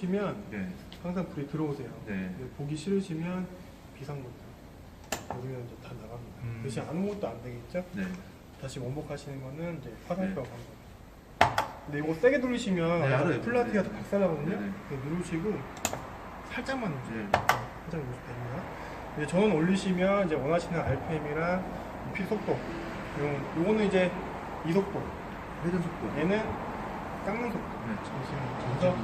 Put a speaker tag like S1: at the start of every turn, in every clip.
S1: 시면
S2: 네.
S1: 항상 불이 들어오세요.
S2: 네.
S1: 근데 보기 싫으시면 비상모드 누르면 이제 다 나갑니다.
S2: 음.
S1: 대신 아무것도 안 되겠죠?
S2: 네.
S1: 다시 원복하시는 거는 이제 화살표가
S2: 네.
S1: 한 거. 근데 이거 세게 누르시면
S2: 네, 알아요.
S1: 플라티가
S2: 네.
S1: 다 박살나거든요.
S2: 네, 네.
S1: 누르시고 살짝만 누르세요.
S2: 네.
S1: 살짝 누르시면 됩니다. 이제 전원 올리시면 이제 원하시는 RPM이랑 필 속도. 요- 요거는 이제 이 속도.
S2: 회전 속도.
S1: 얘는 깎는
S2: 저
S1: 그래서.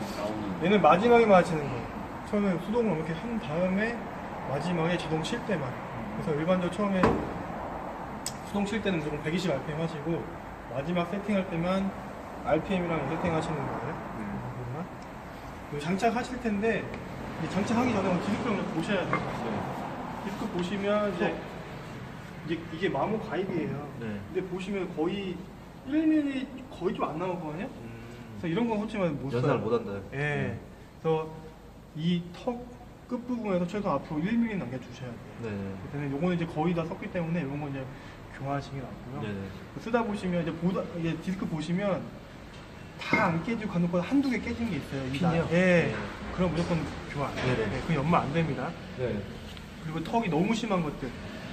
S1: 얘는 마지막에만 하시는 거예요. 처음에 수동을 이렇게 한 다음에 마지막에 자동 칠 때만. 그래서 일반적으로 처음에 수동 칠 때는 무조건 120 RPM 하시고 마지막 세팅할 때만 RPM이랑 세팅 하시는 거예요. 그리고 장착하실 텐데 이 장착하기 전에 디스크를 먼저 보셔야 돼요.
S2: 네.
S1: 디스크 보시면 이제 이게, 이게 마모 가입이에요.
S2: 네.
S1: 근데 보시면 거의 1mm 거의 좀 안 나오거든요. 그래서 이런 건 솔직히 말해서 못 써요.
S3: 연산을 못 한다.
S1: 예. 그래서 이 턱 끝부분에서 최소 앞으로 1mm 남겨주셔야 돼요.
S3: 네 네.
S1: 그때는 요거는 이제 거의 다 썼기 때문에 이런 건 이제 게 낫고요.
S3: 네 네.
S1: 쓰다 보시면 이제 보다 이제 디스크 보시면 다 안 깨지고 간혹 한두 개 깨진 게 있어요. 이
S3: 핀이요?
S1: 나- 예.
S3: 네.
S1: 그럼 무조건 교환.
S3: 네네.
S1: 네, 그 연마 안 됩니다.
S3: 네.
S1: 그리고 턱이 너무 심한 것들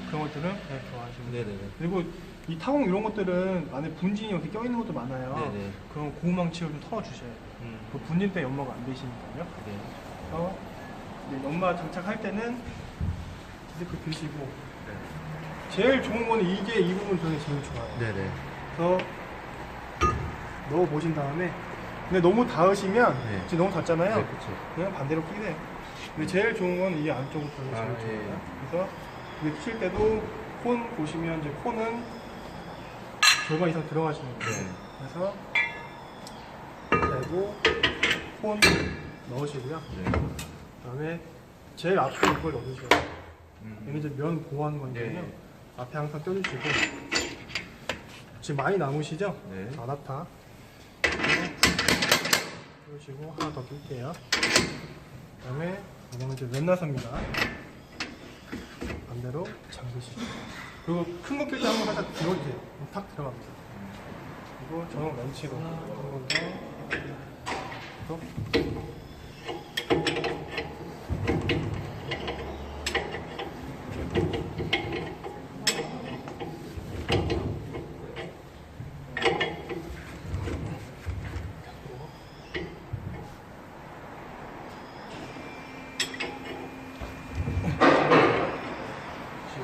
S1: 그런 것들은 네, 교환하시면 돼요.
S3: 네 네 네.
S1: 그리고 이 타공 이런 것들은 안에 분진이 이렇게 껴있는 것도 많아요.
S3: 네네.
S1: 그럼 고무망치를 좀 털어주셔야 돼요.
S3: 음.
S1: 그 분진 때 연마가 안 되시니까요.
S3: 네.
S1: 그래서 이제 연마 장착할 때는 디스크 드시고 제일 좋은 거는 이게 이 부분 저는 제일 좋아요.
S3: 네네.
S1: 그래서 넣어 보신 다음에 근데 너무 닿으시면
S3: 네.
S1: 지금 너무 닿잖아요.
S3: 네, 그쵸.
S1: 그냥 반대로 끼세요. 근데 제일 좋은 건 이 안쪽으로 저는 제일
S3: 아,
S1: 좋아요.
S3: 예.
S1: 그래서 이게 칠 때도 콘 보시면 이제 콘은 절반 이상 들어가시는 거예요.
S3: 네.
S1: 그래서 그리고 콘 넣으시고요.
S3: 네.
S1: 그다음에 제일 앞에 이걸 돼요.
S3: 음.
S1: 얘는 이제 면 보호하는 거니까요.
S3: 네.
S1: 앞에 항상 껴주시고 지금 많이 남으시죠?
S3: 네.
S1: 아답타 껴주시고 하나 더 낄게요. 그다음에 이거는 이제 왼나사입니다. 반대로 잠그시고 그리고 큰 거 낄 때 한번 살짝 들어주세요. 탁 들어갑니다. 그리고 전원 렌치로 한번 더. 더.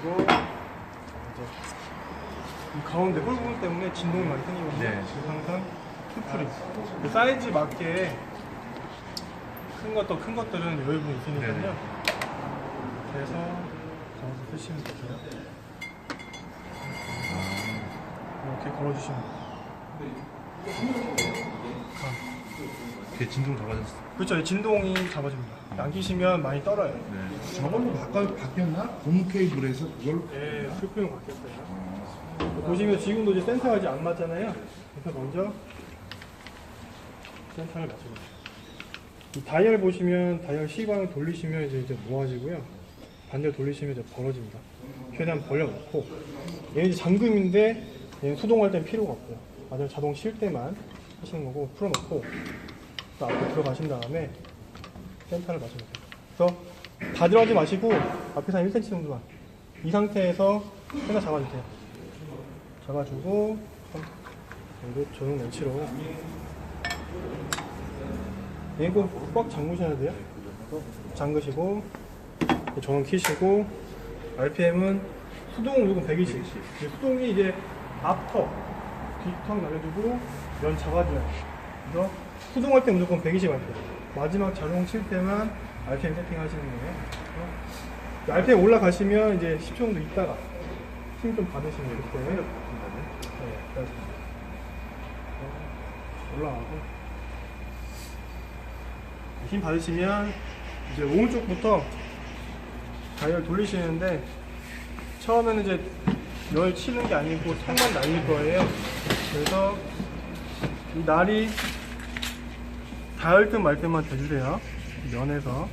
S1: 그리고 이제 이 가운데 홀 부분 때문에 진동이 많이 생기거든요.
S2: 네.
S1: 그래서 항상 투프리. 그 사이즈 맞게 큰 것도 큰 것들은 여유분 있으니까요.
S2: 네.
S1: 그래서 걸어서 쓰시면 되세요. 이렇게 걸어주시면 돼요.
S2: 그게 진동 잡아졌어.
S1: 그렇죠. 이 진동이 잡아줍니다. 안 끼시면 많이 떨어요.
S2: 네.
S4: 저걸로 바꿔, 바뀌었나? 고무 케이블에서 그걸
S1: 네, 슬프용 바뀌었어요. 보시면 지금도 이제 센터가 이제 안 맞잖아요. 그래서 먼저 센터를 맞춰주세요. 이 다이얼 보시면 다이얼 C방을 돌리시면 이제, 이제 모아지고요. 반대로 돌리시면 이제 벌어집니다. 최대한 벌려놓고 얘는 이제 잠금인데 얘는 수동할 땐 필요가 없고요. 마지막 자동 쉴 때만 하시는 거고 풀어놓고 또 앞으로 들어가신 다음에 센터를 맞춰주세요. 그래서 다 들어가지 마시고 앞에서 한 1cm 정도만 이 상태에서 하나 잡아주세요. 잡아주고 그리고 조용 렌치로 얘는 꼭꽉 잠그셔야 돼요. 잠그시고 전원 키시고 RPM은 수동은 무조건 120. 이제 수동이 이제 앞턱 뒤턱 날려주고 면 잡아줘요. 그래서 수동할 때 무조건 120 RPM. 마지막 자동 칠 때만 RPM 세팅하시는 거예요. RPM 올라가시면 이제 10초 정도 있다가 힘 좀 받으시면 이렇게 네, 그래서 올라가고 힘 받으시면 이제 오른쪽부터 다이얼 돌리시는데 처음에는 이제 열 치는 게 아니고 턱만 날릴 거예요. 그래서 이 날이 닿을 듯말 때만 대주세요. 면에서.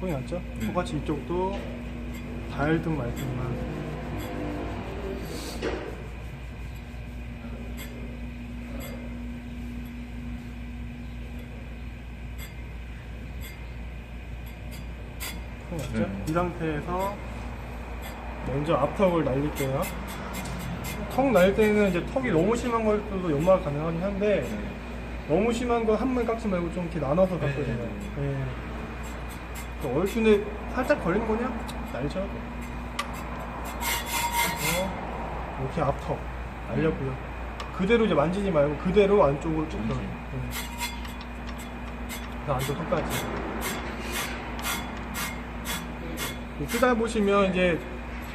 S1: 소리 났죠? 네. 똑같이 이쪽도 닿을 듯 말 듯만. 소리 났죠?
S2: 네.
S1: 이 상태에서 먼저 앞턱을 날릴게요. 턱 날 때는 이제 턱이 너무 심한 것도 연마가 가능하긴 한데 너무 심한 건 한 번에 깎지 말고 좀 이렇게 나눠서 깎아야 돼요. 네. 그 얼큰에 살짝 걸리는 거냐? 어, 이렇게 앞턱 날렸고요. 그대로 이제 만지지 말고 그대로 안쪽으로 쭉 들어요. 네. 그 안쪽 끝까지. 쓰다 보시면 이제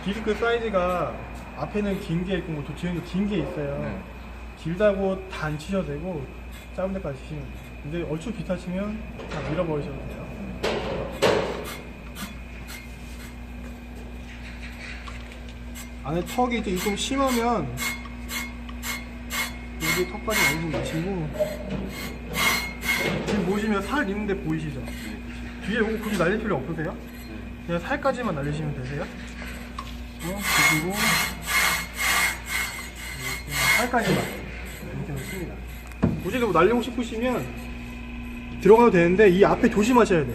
S1: 디스크 사이즈가 앞에는 긴 게 있고 뭐 뒤에는 긴게 있어요.
S2: 네.
S1: 길다고 다 안 치셔도 되고 짧은 데까지 치시면 돼요. 근데 얼추 비타 치면 다 밀어버리셔도 돼요. 안에 턱이 이제 좀 심하면 여기 턱까지 올리지 마시고 지금 보시면 살 있는데 보이시죠? 뒤에 이거 굳이 날릴 필요 없으세요? 그냥 살까지만 날리시면 되세요. 어, 그리고 살까지만 이렇게 놓습니다. 굳이 뭐 날리고 싶으시면 들어가도 되는데 이 앞에 조심하셔야 돼.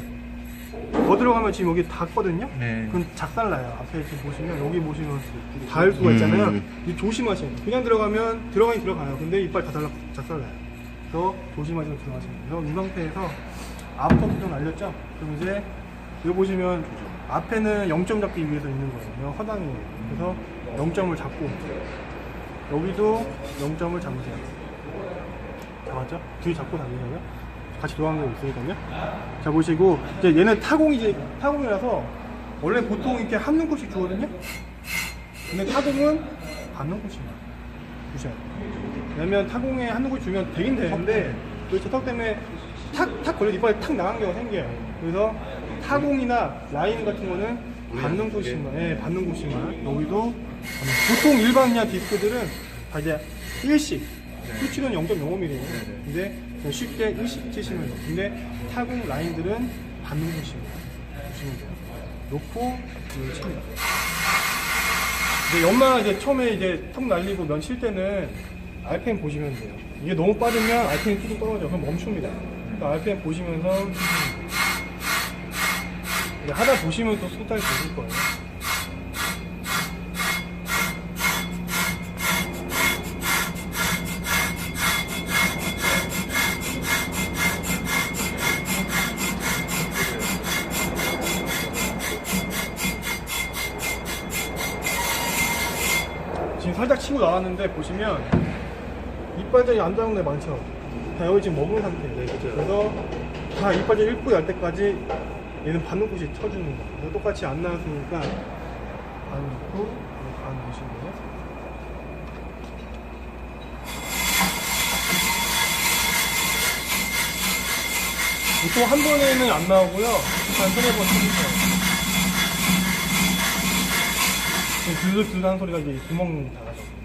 S1: 더 들어가면 지금 여기 닿거든요.
S2: 네.
S1: 그건 작살나요. 앞에 지금 보시면 여기 보시면 닿을 수가 있잖아요.
S4: 음.
S1: 이 조심하셔야 돼요. 그냥 들어가면 들어가긴 들어가요. 근데 이빨 다 달라 작살나요. 그래서 조심하시고 들어가시면 돼요. 이 상태에서 앞턱이 좀 날렸죠? 그럼 이제 여기 보시면 앞에는 0점 잡기 위해서 있는 거예요. 허당이에요. 그래서 0점을 잡고 여기도 0점을 잡으세요. 잡았죠? 뒤 잡고 다니잖아요. 같이 거 있으니까요. 자 보시고 이제 얘는 타공이지 타공이라서 원래 보통 이렇게 한 눈곱씩 주거든요. 근데 타공은 반 눈곱씩만 주셔야 돼요. 왜냐면 타공에 한 눈곱 주면 되긴 되는데 그렇죠 턱 때문에 탁 탁 걸려 이빨이 탁 나간 경우가 생겨요. 그래서 타공이나 라인 같은 거는 받는 곳씩만, 예, 받는 곳씩만 여기도 보통 일반 그냥 디스크들은 다 이제 1씩 수치는 0.05mm예요. 근데 그냥 쉽게 1씩 치시면 돼요. 근데 타공 라인들은 받는 곳씩만 보시면 돼요. 놓고 이걸 칩니다. 이제 연마 이제 처음에 이제 턱 날리고 면 칠 때는 RPM 보시면 돼요. 이게 너무 빠르면 RPM 이뚝 떨어져. 그럼 멈춥니다. 그러니까 RPM 보시면서 이제 하다 보시면 또 속달이 되실 거예요. 지금 살짝 치고 나왔는데 보시면 이빨장이 안 닿은 데 많죠. 다 여기 지금 머무는 상태예요. 그래서 다 이빨장 일부 날 때까지 얘는 받는 곳이 쳐주는 거. 똑같이 안 나왔으니까 반 놓고 반 놓으시고요. 보통 한 번에는 안 나오고요. 한 세네 번 쳐주세요. 들들들 하는 소리가 이제 구멍 닫아서.